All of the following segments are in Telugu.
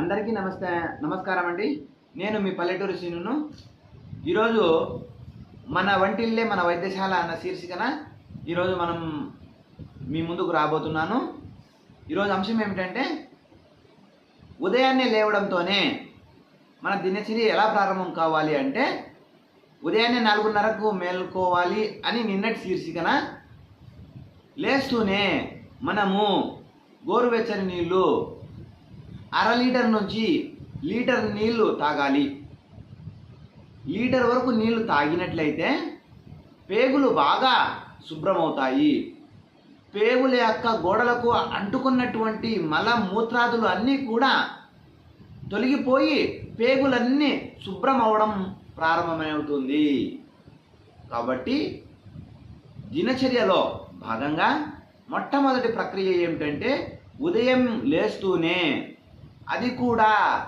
అందరికీ నమస్తే నమస్కారం అండి. నేను మీ పల్లెటూరు సీనును ఈరోజు మన వంటిల్లే మన వైద్యశాల అన్న శీర్షికన ఈరోజు మనం మీ ముందుకు రాబోతున్నాను. ఈరోజు అంశం ఏమిటంటే ఉదయాన్నే లేవడంతోనే మన దినచర్య ఎలా ప్రారంభం కావాలి అంటే ఉదయాన్నే నాలుగున్నరకు మేల్కోవాలి అని నిన్నటి శీర్షికన లేస్తూనే మనము గోరువెచ్చని నీళ్ళు అర లీటర్ నుంచి లీటర్ నీళ్ళు తాగాలి. లీటర్ వరకు నీళ్ళు తాగినట్లయితే పేగులు బాగా శుభ్రమవుతాయి. పేగుల యొక్క గోడలకు అంటుకున్నటువంటి మల మూత్రాదులు అన్నీ కూడా తొలగిపోయి పేగులన్నీ శుభ్రం అవడం ప్రారంభమవుతుంది. కాబట్టి దినచర్యలో భాగంగా మొట్టమొదటి ప్రక్రియ ఏమిటంటే ఉదయం లేస్తూనే అది కూడా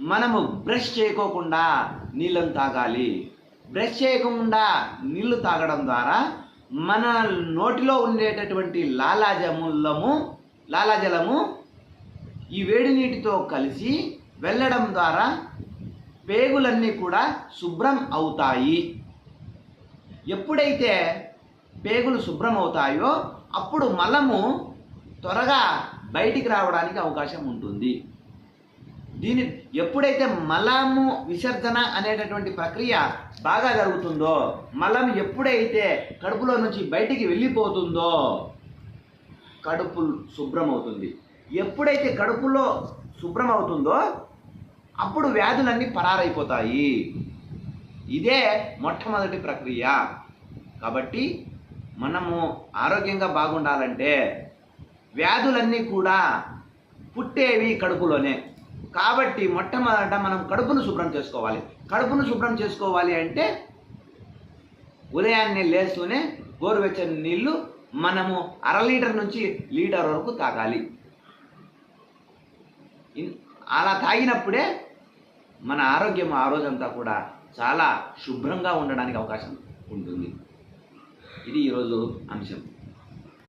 మనము బ్రష్ చేయకోకుండా నీళ్ళను తాగాలి. బ్రష్ చేయకుండా నీళ్ళు తాగడం ద్వారా మన నోటిలో ఉండేటటువంటి లాలాజములము లాలాజలము ఈ వేడి నీటితో కలిసి వెళ్ళడం ద్వారా పేగులన్నీ కూడా శుభ్రం అవుతాయి. ఎప్పుడైతే పేగులు శుభ్రం అవుతాయో అప్పుడు మలము త్వరగా బయటికి రావడానికి అవకాశం ఉంటుంది. దీని ఎప్పుడైతే మలము విసర్జన అనేటటువంటి ప్రక్రియ బాగా జరుగుతుందో మలం ఎప్పుడైతే కడుపులో నుంచి బయటికి వెళ్ళిపోతుందో కడుపు శుభ్రం అవుతుంది ఎప్పుడైతే కడుపులో శుభ్రం అవుతుందో అప్పుడు వ్యాధులన్నీ పరారైపోతాయి. ఇదే మొట్టమొదటి ప్రక్రియ. కాబట్టి మనము ఆరోగ్యంగా బాగుండాలంటే వ్యాధులన్నీ కూడా పుట్టేవి కడుపులోనే. కాబట్టి మొట్టమొదట మనం కడుపును శుభ్రం చేసుకోవాలి. కడుపును శుభ్రం చేసుకోవాలి అంటే ఉదయాన్నే లేస్తూనే గోరువెచ్చని నీళ్ళు మనము అర లీటర్ నుంచి లీటర్ వరకు తాగాలి. అలా తాగినప్పుడే మన ఆరోగ్యం ఆ రోజంతా కూడా చాలా శుభ్రంగా ఉండడానికి అవకాశం ఉంటుంది. ఇది ఈరోజు అంశం.